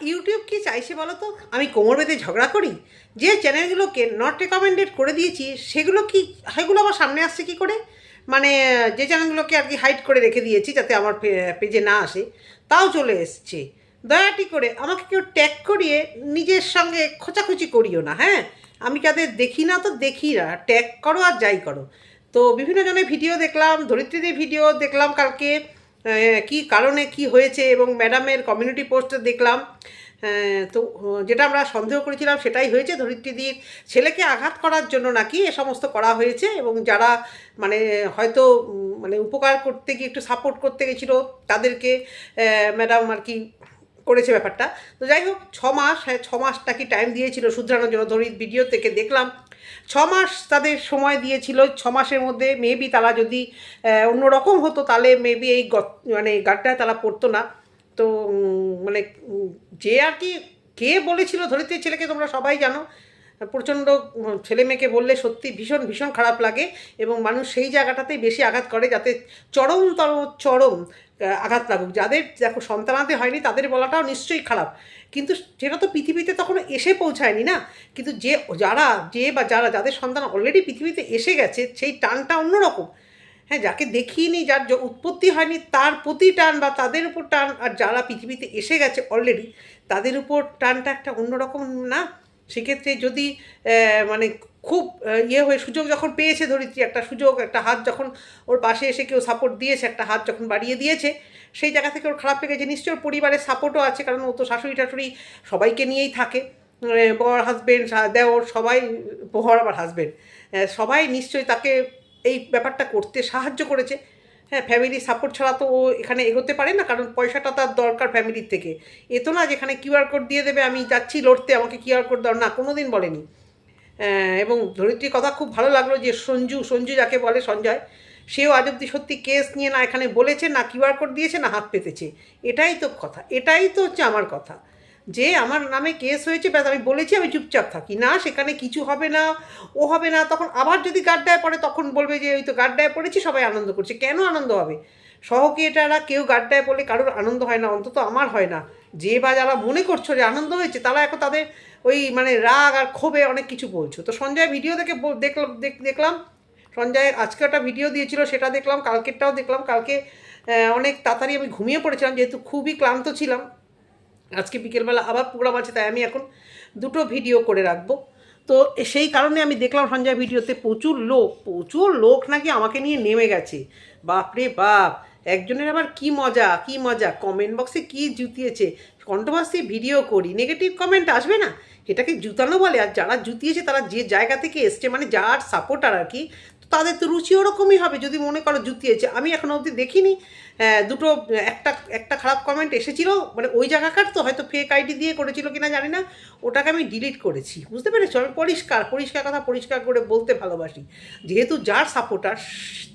YouTube কি চাইছে বলো তো আমি কোমর বেঁধে ঝগড়া করি? যে চ্যানেলগুলোকে নট রেকমেন্ডেড করে দিয়েছি, সেগুলো কি, সেগুলো আবার সামনে আসছে কি করে? মানে যে চ্যানেলগুলোকে আর কি হাইড করে রেখে দিয়েছি যাতে আমার পেজে না আসে, তাও চলে এসছে। দয়াটি করে আমাকে কেউ ট্যাগ করিয়ে নিজের সঙ্গে খোঁচাখুচি করিও না হ্যাঁ? আমি যাদের দেখি না তো দেখি না ট্যাগ করো আর যাই করো। তো বিভিন্ন জনের ভিডিও দেখলাম, ধরিত্রীদের ভিডিও দেখলাম কালকে। কি কারণে কি হয়েছে এবং ম্যাডামের কমিউনিটি পোস্টে দেখলাম তো যেটা আমরা সন্দেহ করেছিলাম সেটাই হয়েছে। ধরিত্রীদির ছেলেকে আঘাত করার জন্য নাকি এ সমস্ত করা হয়েছে এবং যারা মানে হয়তো মানে উপকার করতে গিয়ে একটু সাপোর্ট করতে গেছিল, তাদেরকে ম্যাডাম আর কি করেছে ব্যাপারটা। তো যাই হোক, ছ মাস হ্যাঁ ছ মাস নাকি টাইম দিয়েছিল শুধরানোর জন্য ধরি ভিডিও থেকে দেখলাম। ছ মাস তাদের সময় দিয়েছিল, ছ মাসের মধ্যে মেবি তারা যদি অন্যরকম হতো, তাহলে মেবি এই মানে গানটায় তারা পড়তো না। তো মানে যে আর কি, কে বলেছিল ধরিত্রী ছেলেকে তোমরা সবাই জানো। প্রচণ্ড ছেলে মেয়েকে বললে সত্যি ভীষণ ভীষণ খারাপ লাগে এবং মানুষ সেই জায়গাটাতেই বেশি আঘাত করে যাতে চরমতর চরম আঘাত লাগুক। যাদের দেখো সন্তানাতে হয়নি, তাদের বলাটাও নিশ্চয়ই খারাপ। কিন্তু সেটা তো পৃথিবীতে তখন এসে পৌঁছায়নি না? কিন্তু যে যারা, যে বা যারা, যাদের সন্তান অলরেডি পৃথিবীতে এসে গেছে, সেই টানটা অন্যরকম। হ্যাঁ যাকে দেখিনি, যার উৎপত্তি হয়নি, তার প্রতি টান বা তাদের উপর টান, আর যারা পৃথিবীতে এসে গেছে অলরেডি তাদের উপর টানটা একটা অন্যরকম না? সেক্ষেত্রে যদি মানে খুব ইয়ে হয়ে সুযোগ যখন পেয়েছে ধরিত্রী, একটা সুযোগ, একটা হাত যখন ওর পাশে এসে কেউ সাপোর্ট দিয়েছে, একটা হাত যখন বাড়িয়ে দিয়েছে, সেই জায়গা থেকে ওর খারাপ লেগেছে। নিশ্চয়ই ওর পরিবারের সাপোর্টও আছে, কারণ ও তো শাশুড়ি টাশুড়ি সবাইকে নিয়েই থাকে। বর হাজবেন্ড দেওর সবাই, বর আবার হাজবেন্ড সবাই নিশ্চয়ই তাকে এই ব্যাপারটা করতে সাহায্য করেছে। হ্যাঁ ফ্যামিলি সাপোর্ট ছাড়া তো ও এখানে এগোতে পারে না, কারণ পয়সাটা তার দরকার ফ্যামিলির থেকে। এ তো না যেখানে কিউআর কোড দিয়ে দেবে, আমি যাচ্ছি লড়তে, আমাকে কিউআর কোড দাও না কোনো দিন বলেনি এবং ধরিত্রীর কথা খুব ভালো লাগল যে সঞ্জু সঞ্জু যাকে বলে সঞ্জয়, সেও আজ অব্দি সত্যি কেস নিয়ে না এখানে বলেছে, না কিউআর কোড দিয়েছে, না হাত পেতেছে। এটাই তো কথা, এটাই তো হচ্ছে আমার কথা। যে আমার নামে কেস হয়েছে, ব্যাস আমি বলেছি, আমি চুপচাপ থাকি। না, সেখানে কিছু হবে না, ও হবে না, তখন আবার যদি গাড্ডায় পড়ে, তখন বলবে যে, ওই তো গাড্ডায় পড়েছি, সবাই আনন্দ করছে। কেন আনন্দ হবে? সহকিয়েটারা কেউ গাড্ডায় পড়লে কারোর আনন্দ হয় না, অন্তত আমার হয় না। যে বা যারা মনে করছ যে আনন্দ হয়েছে, তারা এখন তাদের ওই মানে রাগ আর ক্ষোভে অনেক কিছু বলছো। তো সঞ্জয় ভিডিও দেখে দেখলাম দেখ- দেখলাম। সঞ্জয় আজকে একটা ভিডিও দিয়েছিল, সেটা দেখলাম, কালকেরটাও দেখলাম। কালকে অনেক তাড়াতাড়ি আমি ঘুমিয়ে পড়েছিলাম, যেহেতু খুবই ক্লান্ত ছিলাম। আজকে বিকেলবেলা আবার প্রোগ্রাম আছে, তাই আমি এখন দুটো ভিডিও করে রাখব। তো সেই কারণে আমি দেখলাম সঞ্জয় ভিডিওতে প্রচুর লোক প্রচুর লোক নাকি আমাকে নিয়ে নেমে গেছে। বাপরে বাপ, একজনের আবার কি মজা কি মজা কমেন্ট বক্সে কি জুতিয়েছে? কন্ট্রোভার্সি ভিডিও করি নেগেটিভ কমেন্ট আসবে না? এটাকে জুতানো বলে, আর যারা জুতিয়েছে তারা যে জায়গা থেকে এসছে মানে যার সাপোর্টার আর কি তাদের তো রুচি ওরকমই হবে যদি মনে করো জুতিয়েছে। আমি এখন অবধি দেখিনি দুটো, একটা একটা খারাপ কমেন্ট এসেছিল মানে ওই জায়গাকার তো হয়তো ফেক আইডি দিয়ে করেছিল কিনা জানি না, ওটাকে আমি ডিলিট করেছি। বুঝতে পেরেছ? আমি পরিষ্কার পরিষ্কার কথা পরিষ্কার করে বলতে ভালোবাসি। যেহেতু যার সাপোর্টার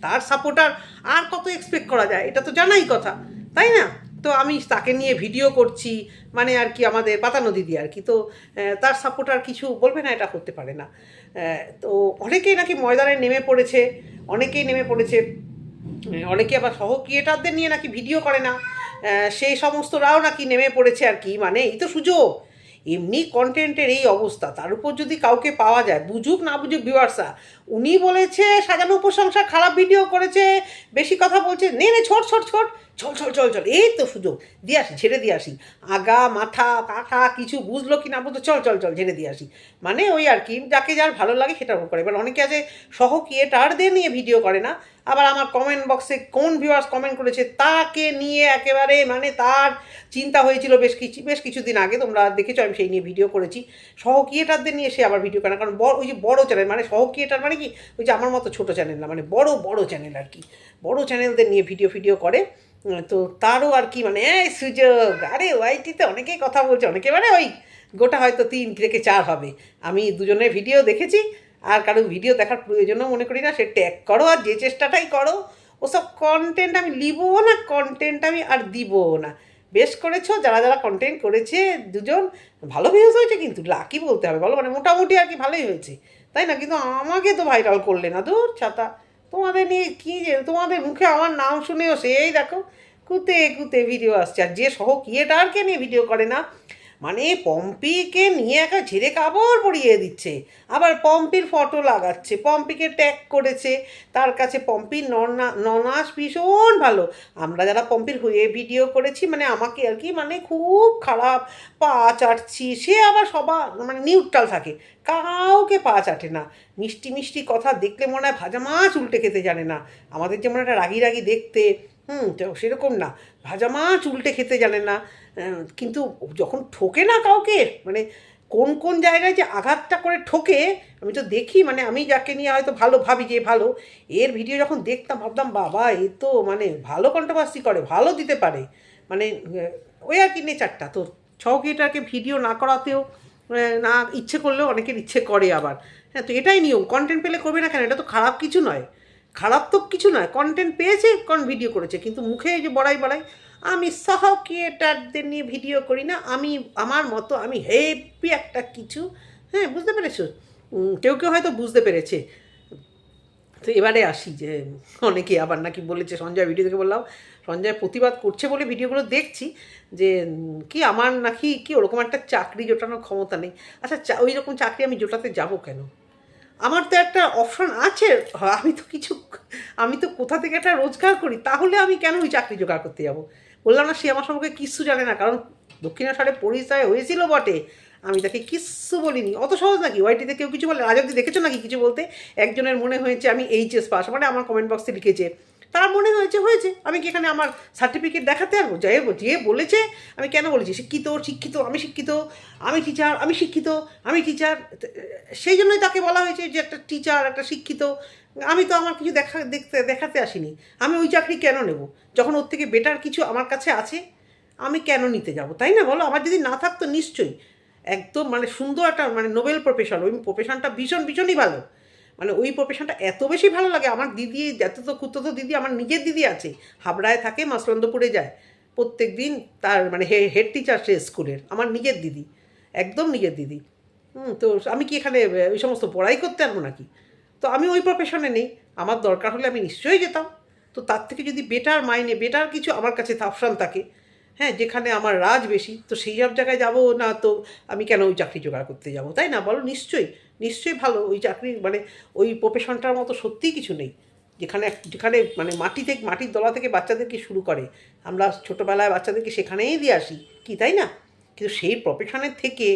তার সাপোর্টার আর কত এক্সপেক্ট করা যায়, এটা তো জানাই কথা। তাই না? তো আমি তাকে নিয়ে ভিডিও করছি মানে আর কি আমাদের পাতানো দিদি আর কি। তো তার সাপোর্টার কিছু বলবে না, এটা করতে পারে না। তো অনেকেই নাকি ময়দানে নেমে পড়েছে, অনেকেই নেমে পড়েছে। অনেকে আবার সহ ক্রিয়েটারদের নিয়ে নাকি ভিডিও করে না। সেই সমস্তরাও নাকি নেমে পড়েছে আর কি মানে এই তো সুযোগ। এমনি কন্টেন্টের এই অবস্থা, তার উপর যদি কাউকে পাওয়া যায়, বুঝুক না বুঝুক ভিউয়ার্সা উনি বলেছে সাজানো প্রশংসা খারাপ ভিডিও করেছে, বেশি কথা বলছে নে, ছোট ছোট ছোট। চল চল চল চল। এই তো সুযোগ, দিয়ে আসি, ছেড়ে দিয়ে আসি। আগা, মাথা পাঠা কিছু বুঝলো কি না বুঝলো, চল চল চল ঝেড়ে দিয়ে আসি। মানে ওই আর কি, যাকে যার ভালো লাগে সেটা ও করে। এবার অনেকে আছে সহ ক্রিয়েটারদের নিয়ে ভিডিও করে না। আবার আমার কমেন্ট বক্সে কোন ভিউয়ার্স কমেন্ট করেছে তাকে নিয়ে একেবারে মানে তার চিন্তা হয়েছিল বেশ কিছু, বেশ কিছুদিন আগে, তোমরা দেখেছ, আমি সেই নিয়ে ভিডিও করেছি। সহ ক্রিয়েটারদের নিয়ে সে আবার ভিডিও করে না। কারণ বড় ওই যে বড় চ্যানেল মানে সহ ক্রিয়েটার মানে কি? ওই যে আমার মতো ছোটো চ্যানেল না মানে বড় বড় চ্যানেল আর কি। বড় চ্যানেলদের নিয়ে ভিডিও ভিডিও করে। তো তারও আর কি মানে এই সুযোগ, আরে ওয়াইটিতে অনেকেই কথা বলছে, অনেকে মানে ওই গোটা হয়তো তিন থেকে চার হবে। আমি দুজনের ভিডিও দেখেছি, আর কারও ভিডিও দেখার প্রয়োজনও মনে করি না, সে ট্যাগ করো আর যে চেষ্টাটাই করো। ওসব কন্টেন্ট আমি লিবও না কন্টেন্ট আমি আর দিবও না। বেশ করেছ, যারা যারা কন্টেন্ট করেছে দুজন, ভালো ভিউজ হয়েছে কিন্তু লাকি বলতে হবে, বলো মানে মোটামুটি আর কি ভালোই হয়েছে। তাই না? কিন্তু আমাকে তো ভাইরাল করলে না, দূর ছাতা। তোমাদের নিয়ে কী যে, তোমাদের মুখে আমার নাম শুনেও সেই দেখো, কুতে কুতে ভিডিও আসছে। আর যে সহ ক্রিয়েটারকে নিয়ে ভিডিও করে না? মানে পম্পিকে নিয়ে একা ঝেড়ে কাপড় পরিয়ে দিচ্ছে। আবার পম্পির ফটো লাগাচ্ছে, পম্পিকে ট্যাগ করেছে। তার কাছে পম্পির ননা, ননাস ভীষণ ভালো। আমরা যারা পম্পির হয়ে ভিডিও করেছি মানে আমাকে আর কি মানে খুব খারাপ পা চাটছি। সে আবার সবার মানে নিউট্রাল থাকে। কাউকে পা চাটে না। মিষ্টি মিষ্টি কথা দেখলে মনে হয় ভাজা মাছ উল্টে খেতে জানে না। আমাদের যেমন একটা রাগি রাগি দেখতে, হুম সেরকম না। ভাজা মাছ উল্টে খেতে জানে না। কিন্তু যখন ঠোকে না কাউকে মানে কোন কোন জায়গায় যে আঘাতটা করে ঠোকে, আমি তো দেখি মানে আমি যাকে নিয়ে হয়তো ভালো ভাবি যে ভালো, এর ভিডিও যখন দেখতাম, ভাবতাম, বাবা, এ তো মানে ভালো কন্ট্রোভার্সি করে, ভালো দিতে পারে। মানে ওই আর কি নেচারটা তো ছকিটাকে ভিডিও না করাতেও না ইচ্ছে করলেও অনেকের ইচ্ছে করে আবার। হ্যাঁ তো এটাই নিয়ম। কন্টেন্ট পেলে করবে না কেন? এটা তো খারাপ কিছু নয়। খারাপ তো কিছু নয়। কন্টেন্ট পেয়েছে কোন ভিডিও করেছে, কিন্তু মুখে যে বড়াই বড়াই আমি সহ ক্রিয়েটারদের নিয়ে ভিডিও করি না, আমি, আমার মতো আমি হেভি একটা কিছু। হ্যাঁ বুঝতে পেরেছ? কেউ কেউ হয়তো বুঝতে পেরেছে। তো এবারে আসি যে, অনেকে আবার নাকি বলেছে, সঞ্জয় ভিডিও দেখে বললাম, সঞ্জয় প্রতিবাদ করছে বলে ভিডিওগুলো দেখছি যে, কি আমার নাকি, কি ওরকম একটা চাকরি জোটানোর ক্ষমতা নেই। আচ্ছা ওই রকম চাকরি আমি জোটাতে যাব কেন? আমার তো একটা অপশন আছে, আমি তো কিছু, আমি তো কোথা থেকে একটা রোজগার করি, তাহলে আমি কেন ওই চাকরি জোগাড় করতে যাব? বললাম না সে আমার সম্পর্কে কিচ্ছু জানে না, কারণ দক্ষিণেশ্বরে পরিচয় হয়েছিল বটে। আমি তাকে কিচ্ছু বলিনি। অত সহজ নাকি? ওয়াইটিতে কেউ কিছু বলে? আজ দেখেছ নাকি কিছু বলতে? একজনের মনে হয়েছে আমি এইচএস পাস মানে আমার কমেন্ট বক্সে লিখেছে। তার মনে হয়েছে হয়েছে। আমি কি এখানে আমার সার্টিফিকেট দেখাতে পারব যাই যে বলেছে, আমি কেন বলেছি? শিক্ষিত শিক্ষিত, আমি শিক্ষিত, আমি টিচার আমি শিক্ষিত, আমি টিচার সেই জন্যই তাকে বলা হয়েছে যে, একটা টিচার একটা শিক্ষিত। আমি তো আমার কিছু দেখা, দেখতে, দেখাতে আসিনি। আমি ওই চাকরি কেন নেব? যখন ওর থেকে বেটার কিছু আমার কাছে আছে, আমি কেন নিতে যাব? তাই না বলো? আমার যদি না থাকতো নিশ্চয়ই। একদম মানে সুন্দর একটা মানে নোবেল প্রফেশন ওই প্রফেশনটা ভীষণ, ভীষণই ভালো। মানে ওই প্রফেশনটা এত বেশি ভালো লাগে। আমার দিদি এত তো তো দিদি আমার নিজের দিদি আছে। হাবড়ায় থাকে, মাসলন্দপুরে যায়। প্রত্যেক দিন তার মানে হেড টিচার সে স্কুলের। আমার নিজের দিদি, একদম নিজের দিদি। হুম, তো আমি কি এখানে ওই সমস্ত পড়াই করতে পারব নাকি? তো আমি ওই প্রফেশনে নেই। আমার দরকার হলে আমি নিশ্চয়ই যেতাম। তো তার থেকে যদি বেটার মাইনে বেটার কিছু আমার কাছে অপশান থাকে হ্যাঁ যেখানে আমার রাজ বেশি, তো সেই সব জায়গায় যাব না তো আমি কেন ওই চাকরি জোগাড় করতে যাব? তাই না? বলো নিশ্চয়ই নিশ্চয়ই ভালো। ওই চাকরি মানে ওই প্রফেশনটার মতো সত্যিই কিছু নেই। যেখানে যেখানে মানে মাটি থেকে, মাটির দলা থেকে বাচ্চাদেরকে শুরু করে? আমরা ছোটোবেলায় বাচ্চাদেরকে সেখানেই দিয়ে আসি, কি তাই না? কিন্তু সেই প্রফেশনের থেকে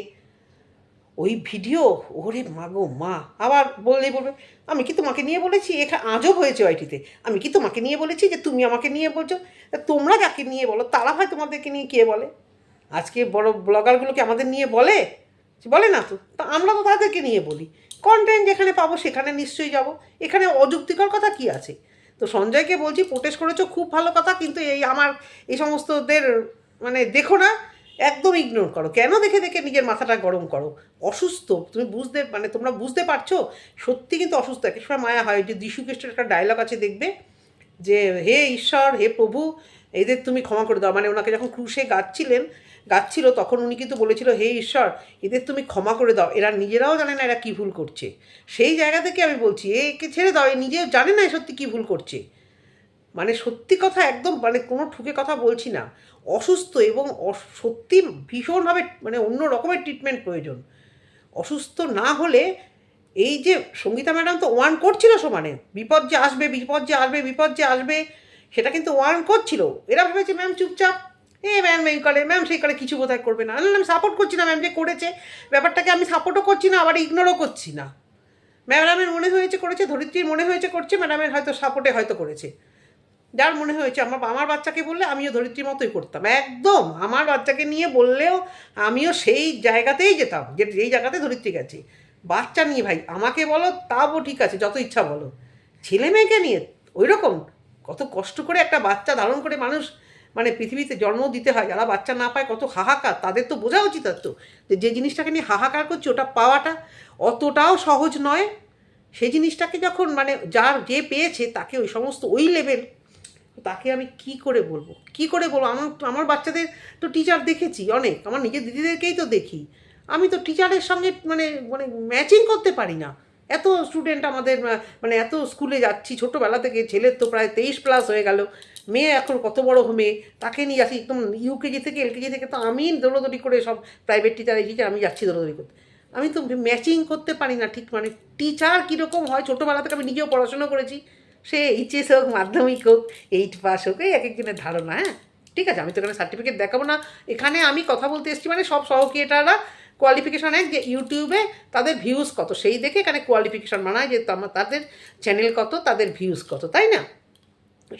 ওই ভিডিও, ওরে মা গো মা, আবার বললেই বলবে, আমি কি তোমাকে নিয়ে বলেছি? এখানে আজব হয়েছে ওইটিতে আমি কি তোমাকে নিয়ে বলেছি যে তুমি আমাকে নিয়ে বলছো? তোমরা যাকে নিয়ে বলো? তারা হয় তোমাদেরকে নিয়ে কে বলে? আজকে বড় ব্লগারগুলোকে আমাদের নিয়ে বলে? বলে না তো? তা আমরা তো তাদেরকে নিয়ে বলি। কন্টেন্ট যেখানে পাবো সেখানে নিশ্চয়ই যাব। এখানে অযুক্তিকর কথা কি আছে? তো সঞ্জয়কে বলছি, প্রোটেস্ট করেছ, খুব ভালো কথা, কিন্তু এই আমার, এই সমস্তদের মানে দেখো না, একদম ইগনোর করো। কেন দেখে দেখে নিজের মাথাটা গরম করো? অসুস্থ, তুমি বুঝতে মানে তোমরা বুঝতে পারছ? সত্যি কিন্তু অসুস্থ। এক সময় মায়া হয়। যে যিশু খ্রিস্টের একটা ডায়লগ আছে, দেখবে? যে, হে ঈশ্বর, হে প্রভু, এদের তুমি ক্ষমা করে দাও। মানে ওনাকে যখন ক্রুশে গাচ্ছিলেন গাচ্ছিল তখন উনি কিন্তু বলেছিল, হে ঈশ্বর, এদের তুমি ক্ষমা করে দাও। এরা নিজেরাও জানে না এরা কী ভুল করছে। সেই জায়গা থেকে আমি বলছি, একে ছেড়ে দাও, এ নিজেও জানে না সত্যি কী ভুল করছে। মানে সত্যি কথা একদম মানে কোনো ঠুকে কথা বলছি না। অসুস্থ এবং সত্যি ভীষণভাবে মানে অন্য রকমের ট্রিটমেন্ট প্রয়োজন। অসুস্থ না হলে এই যে সঙ্গীতা ম্যাডাম তো ওয়ান করছিল সমানে, বিপদ যে আসবে, বিপদ যে আসবে, বিপদ যে আসবে, সেটা কিন্তু ওয়ার্ন করছিল। এরা ভেবেছে ম্যাম চুপচাপ। এ ম্যাম এই করে ম্যাম সেই করে কিছু বোধহয় করবে না। আমি সাপোর্ট করছি না ম্যাম যে করেছে, ব্যাপারটাকে আমি সাপোর্টও করছি না, আবার ইগনোরও করছি না। ম্যাডামের মনে হয়েছে করেছে, ধরিত্রীর মনে হয়েছে করছে, ম্যাডামের হয়তো সাপোর্টে হয়তো করেছে। যার মনে হয়েছে, আমার আমার বাচ্চাকে বললে আমিও ধরিত্রীর মতোই করতাম। একদম, আমার বাচ্চাকে নিয়ে বললেও আমিও সেই জায়গাতেই যেতাম, যে, যেই জায়গাতে ধরিত্রী গেছে। বাচ্চা নিয়ে ভাই, আমাকে বলো তাও ঠিক আছে, যত ইচ্ছা বলো। ছেলে মেয়েকে নিয়ে ওই রকম কত কষ্ট করে একটা বাচ্চা ধারণ করে মানুষ মানে পৃথিবীতে জন্ম দিতে হয়, যারা বাচ্চা না পায় কত হাহাকার, তাদের তো বোঝা উচিত তো যে জিনিসটাকে নিয়ে হাহাকার করছে, ওটা পাওয়াটা অতটাও সহজ নয়। সেই জিনিসটাকে যখন মানে যার যে পেয়েছে, তাকে ওই সমস্ত ওই লেভেল তাকে আমি কি করে বলব? কি করে বলব? আমার আমার বাচ্চাদের তো টিচার দেখেছি অনেক, আমার নিজের দিদিদেরকেই তো দেখি। আমি তো টিচারের সঙ্গে মানে মানে ম্যাচিং করতে পারি না। এত স্টুডেন্ট আমাদের মানে এত স্কুলে যাচ্ছি, ছোটোবেলা থেকে ছেলের তো প্রায় তেইশ প্লাস হয়ে গেল। মেয়ে এখন কত বড় মেয়ে তাকে নিয়ে যাচ্ছি, একদম ইউকেজি থেকে এলকেজি থেকে, তো আমি দৌড়দৌড়ি করে সব প্রাইভেট টিচার টিচার আমি যাচ্ছি দৌড়দৌড়ি করতে। আমি তো ম্যাচিং করতে পারি না ঠিক মানে টিচার কীরকম হয়, ছোটোবেলা থেকে আমি নিজেও পড়াশোনা করেছি। সে এইচএস হোক, মাধ্যমিক হোক এইট পাস হোক, এই এক একজনের ধারণা হ্যাঁ? ঠিক আছে, আমি তো এখানে সার্টিফিকেট দেখাবো না। এখানে আমি কথা বলতে এসেছি মানে সব সহক্রিয়েটাররা কোয়ালিফিকেশান যে ইউটিউবে তাদের ভিউজ কত? সেই দেখে এখানে কোয়ালিফিকেশান মানায় যে তাদের চ্যানেল কত, তাদের ভিউজ কত, তাই না?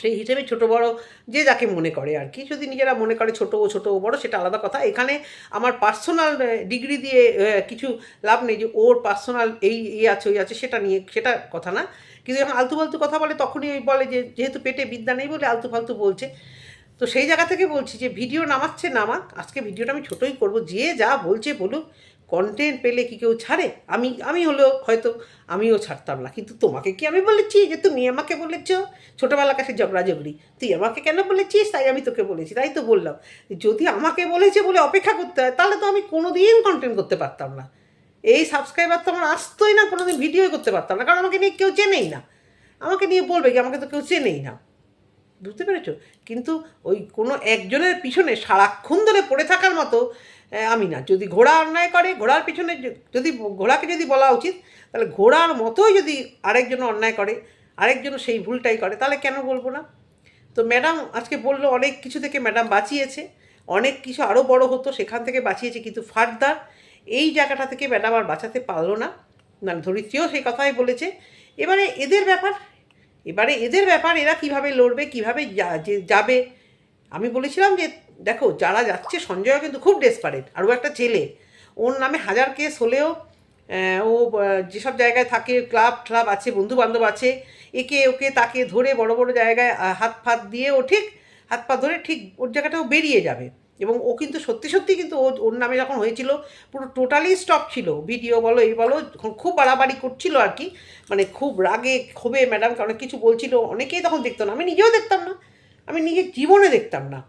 সেই হিসেবে ছোট বড় যে যাকে মনে করে আর কি। যদি নিজেরা মনে করে ছোট ও ছোট ও বড়, সেটা আলাদা কথা। এখানে আমার পার্সোনাল ডিগ্রি দিয়ে কিছু লাভ নেই যে ওর পার্সোনাল এই এই আছে, ওই আছে, সেটা নিয়ে, সেটা কথা না। কিন্তু যখন আলতু ফালতু কথা বলে, তখনই ওই বলে যে, যেহেতু পেটে বিদ্যা নেই বলে আলতু ফালতু বলছে। তো সেই জায়গা থেকে বলছি যে ভিডিও নামাচ্ছে নামাক, আজকে ভিডিওটা আমি ছোটোই করব, যে যা বলছে বলুক কন্টেন্ট পেলে কি কেউ ছাড়ে? আমি আমি হলেও হয়তো আমিও ছাড়তাম না, কিন্তু তোমাকে কি আমি বলেছি যে তুমি আমাকে বলেছ? ছোটোবেলা কাছে ঝগড়াঝগড়ি তুই আমাকে কেন বলেছিস? তাই আমি তোকে বলেছি, তাই তো বললাম। যদি আমাকে বলেছে বলে অপেক্ষা করতে হয়, তাহলে তো আমি কোনো দিন কন্টেন্ট করতে পারতাম না। এই সাবস্ক্রাইবার তো আমার আসতোই না কোনো দিন ভিডিও করতে পারতাম না, কারণ আমাকে নিয়ে কেউ চেনেই না। আমাকে নিয়ে বলবে কি, আমাকে তো কেউ চেনেই না। বুঝতে পেরেছ? কিন্তু ওই কোনো একজনের পিছনে সারাক্ষণ ধরে পড়ে থাকার মতো আমি না। যদি ঘোড়া অন্যায় করে, ঘোড়ার পিছনে যদি ঘোড়াকে যদি বলা উচিত, তাহলে ঘোড়ার মতোই যদি আরেকজন অন্যায় করে, আরেকজন সেই ভুলটাই করে, তাহলে কেন বলব না? তো ম্যাডাম আজকে বলল, অনেক কিছু থেকে ম্যাডাম বাঁচিয়েছে, অনেক কিছু আরও বড় হতো, সেখান থেকে বাঁচিয়েছে কিন্তু ফার্দার এই জায়গাটা থেকে ম্যাডাম আর বাঁচাতে পারল না। মানে ধরিত্রীও সেই কথাই বলেছে। এবারে এদের ব্যাপার এবারে এদের ব্যাপার, এরা কীভাবে লড়বে, কীভাবে যাবে? আমি বলেছিলাম যে, দেখো, যারা যাচ্ছে সঞ্জয় কিন্তু খুব ডেসপারেট আর ও একটা ছেলে। ওর নামে হাজার কেস হলেও ও যেসব জায়গায় থাকে ক্লাব ট্লাব আছে বন্ধু বান্ধব আছে, একে ওকে তাকে ধরে বড় বড় জায়গায় হাত ফাত দিয়ে ও ঠিক, হাত পা ধরে ঠিক ওর জায়গাটাও বেরিয়ে যাবে। এবং ও কিন্তু সত্যি সত্যি কিন্তু ও ওর নামে যখন হয়েছিল, পুরো টোটালি স্টপ ছিল। ভিডিও বলো, এই বলো খুব বাড়াবাড়ি করছিল আর কি মানে খুব রাগে ক্ষোভে ম্যাডামকে অনেক কিছু বলছিল, অনেকেই তখন দেখতো না। আমি নিজেও দেখতাম না। আমি নিজের জীবনে দেখতাম না।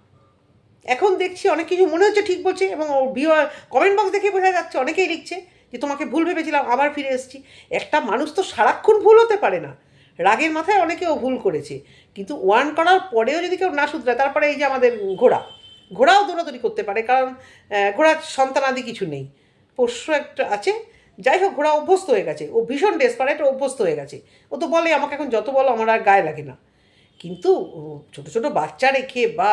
এখন দেখছি অনেক কিছু মনে হচ্ছে ঠিক বলছে এবং ওর ভিউয়ার কমেন্ট বক্স দেখে বোঝা যাচ্ছে, অনেকেই লিখছে যে তোমাকে ভুল ভেবেছিলাম, আবার ফিরে এসেছি। একটা মানুষ তো সারাক্ষণ ভুল হতে পারে না। রাগের মাথায় অনেকেও ভুল করেছে। কিন্তু ওয়ান করার পরেও যদি কেউ না শুধরায়, তারপরে এই যে আমাদের ঘোড়া। ঘোড়াও দৌড়াদৌড়ি করতে পারে, কারণ ঘোড়ার সন্তানাদি কিছু নেই। পোষ্য একটা আছে, যাই হোক, ঘোড়া অভ্যস্ত হয়ে গেছে। ও ভীষণ ডেসপারেট অভ্যস্ত হয়ে গেছে। ও তো বলে, আমাকে এখন যত বলো, আমার আর গায়ে লাগে না। কিন্তু ছোট ছোট বাচ্চা রেখে বা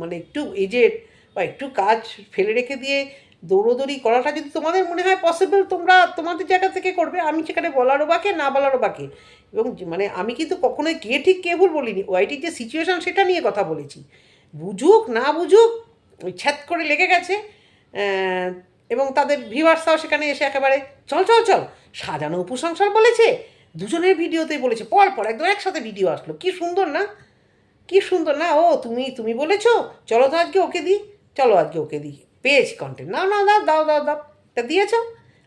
মানে একটু এজেড বা একটু কাজ ফেলে রেখে দিয়ে দৌড়োদৌড়ি করাটা যদি তোমাদের মনে হয় পসিবল তোমরা তোমাদের জায়গা থেকে করবে। আমি সেখানে বলারও বাকে, না বলারও বাকে। এবং মানে আমি কিন্তু কখনোই কে ঠিক কে ভুল বলিনি। ওয়াইটির যে সিচুয়েশান সেটা নিয়ে কথা বলেছি। বুঝুক, না বুঝুক, ওই ছ্যাত করে লেগে গেছে এবং তাদের ভিউয়ার্সরাও সেখানে এসে একেবারে, চল চল চল, সাজানো উপসংসার বলেছে, দুজনের ভিডিওতেই বলেছে, পর পর একদম একসাথে ভিডিও আসলো, কি সুন্দর না? কি সুন্দর না? ও, তুমি তুমি বলেছ, চলো তো আজকে ওকে দিই, চলো আজকে ওকে দিই, পেয়েছি কন্টেন্ট না না দাও দাও দাও দাও, তা দিয়েছ?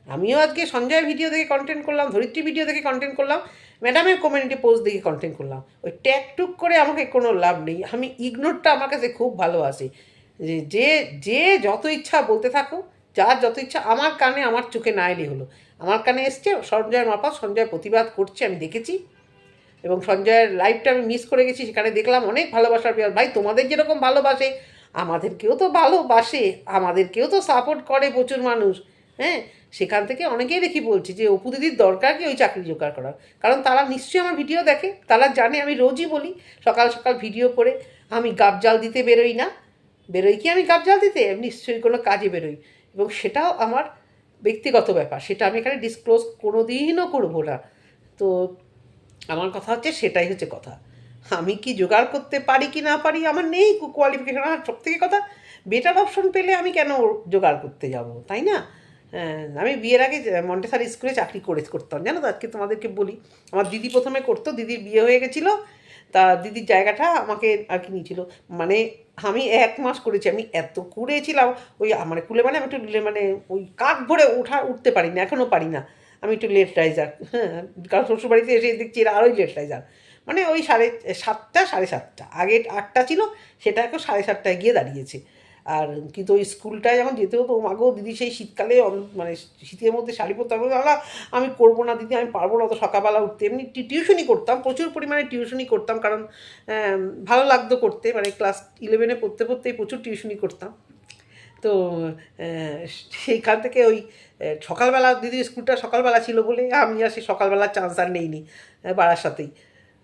আমিও আজকে সঞ্জয় ভিডিও দেখে কন্টেন্ট করলাম ধরিত্রী ভিডিও দেখে কন্টেন্ট করলাম ম্যাডামের কমিউনিটি পোস্ট দেখে কন্টেন্ট করলাম। ওই ট্যাগ টুক করে আমাকে কোনো লাভ নেই। আমি ইগনোরটা আমার কাছে খুব ভালোবাসি যে যে যে যত ইচ্ছা বলতে থাকো, যার যত ইচ্ছা, আমার কানে আমার চোখে না এলে হলো। আমার কানে এসছে সঞ্জয় মাপা সঞ্জয় প্রতিবাদ করছে, আমি দেখেছি। এবং সঞ্জয়ের লাইফটা আমি মিস করে গেছি, সেখানে দেখলাম অনেক ভালোবাসার পেয়ার ভাই, তোমাদের যেরকম ভালোবাসে, আমাদেরকেও তো ভালোবাসে, আমাদেরকেও তো সাপোর্ট করে প্রচুর মানুষ হ্যাঁ? সেখান থেকে অনেকেই দেখি বলছি যে, অপু দিদির দরকার কি ওই চাকরি জোগাড় করার? কারণ তারা নিশ্চয়ই আমার ভিডিও দেখে, তারা জানে, আমি রোজই বলি, সকাল সকাল ভিডিও করে, আমি গাব জাল দিতে বেরোই না। বেরোই কি আমি গাব জাল দিতে? আমি নিশ্চয়ই কোনো কাজে বেরোই। এবং সেটাও আমার ব্যক্তিগত ব্যাপার, সেটা আমি এখানে ডিসক্লোজ কোনো দিনও করব না। তো আমার কথা হচ্ছে, সেটাই হচ্ছে কথা। আমি কি জোগাড় করতে পারি কি না পারি, আমার নেই কোয়ালিফিকেশন আমার সব থেকে কথা বেটার অপশন পেলে আমি কেন জোগাড় করতে যাব? তাই না? আমি বিয়ের আগে মন্টেসারি স্কুলে চাকরি করে করতাম, জানো তো? আজকে তোমাদেরকে বলি, আমার দিদি প্রথমে করতো, দিদির বিয়ে হয়ে গেছিল, তা দিদির জায়গাটা আমাকে আর কি নিয়েছিল। মানে আমি এক মাস করেছি, আমি এত কুড়েছিলাম ওই মানে কুলে মানে আমি একটু মানে ওই কাক ভরে ওঠা, উঠতে পারি না এখনও পারি না। আমি একটু লেট রাইজার হ্যাঁ কারণ শ্বশুরবাড়িতে এসে দেখছি এরা আরোই লেট রাইজার মানে ওই সাড়ে সাতটা সাড়ে সাতটা, আগে আটটা ছিল, সেটা এখন সাড়ে সাতটায় গিয়ে দাঁড়িয়েছে। আর কিন্তু ওই স্কুলটায় যখন যেতে হতো মাগো দিদি সেই শীতকালে মানে শীতের মধ্যে শাড়ি পরতে হবে। আমি করব না, দিদি, আমি পারব না। অত সকালবেলা উঠতে। এমনি টিউশনই করতাম, প্রচুর পরিমাণে টিউশনই করতাম, কারণ ভালো লাগতো করতে। মানে ক্লাস ইলেভেনে পড়তে পড়তেই প্রচুর টিউশনই করতাম। তো সেইখান থেকে ওই সকালবেলা, দিদির স্কুলটা সকালবেলা ছিল বলে আমি আর সেই সকালবেলার চান্স আর নেইনি বাড়ার সাথেই।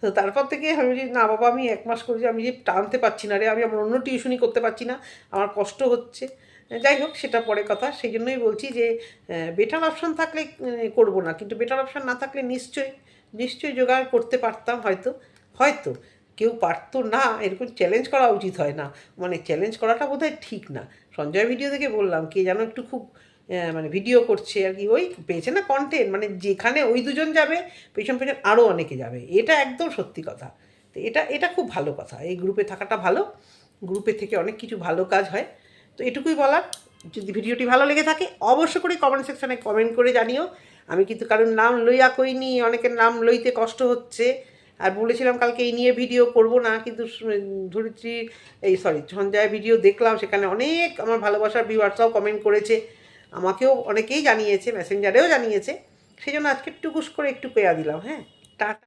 তো তারপর থেকে আমি যে না বাবা, আমি এক মাস করেছি আমি যে টানতে পারছি না রে, আমি আমার অন্য টিউশনই করতে পারছি না, আমার কষ্ট হচ্ছে। যাই হোক, সেটা পরে কথা। সেই জন্যই বলছি যে বেটার অপশান থাকলে করব না। কিন্তু বেটার অপশান না থাকলে নিশ্চয়ই নিশ্চয়ই জোগাড় করতে পারতাম হয়তো হয়তো। কেউ পারতো না, এরকম চ্যালেঞ্জ করা উচিত হয় না। মানে চ্যালেঞ্জ করাটা বোধহয় ঠিক না। সঞ্জয় ভিডিও থেকে বললাম, কে যেন একটু খুব মানে ভিডিও করছে আর কি, ওই পেয়েছে না কন্টেন্ট মানে যেখানে ওই দুজন যাবে, পেছন পেছন আরও অনেকে যাবে। এটা একদম সত্যি কথা। তো এটা এটা খুব ভালো কথা। এই গ্রুপে থাকাটা ভালো। গ্রুপে থেকে অনেক কিছু ভালো কাজ হয়। তো এটুকুই বলার, যদি ভিডিওটি ভালো লেগে থাকে অবশ্য করে কমেন্ট সেকশানে কমেন্ট করে জানিও। আমি কিন্তু কারোর নাম লইয়া কইনি, অনেকের নাম লইতে কষ্ট হচ্ছে। আর বলেছিলাম কালকে এই নিয়ে ভিডিও করব না, কিন্তু ধরিত্রী, এই সরি সঞ্জয় ভিডিও দেখলাম, সেখানে অনেক আমার ভালোবাসার ভিউয়ার্সরাও কমেন্ট করেছে। আমাকেও অনেকেই জানিয়েছে মেসেঞ্জারেও জানিয়েছে। সেই জন্য আজকে টুকুস করে একটু পেয়া দিলাম হ্যাঁ? টাটা।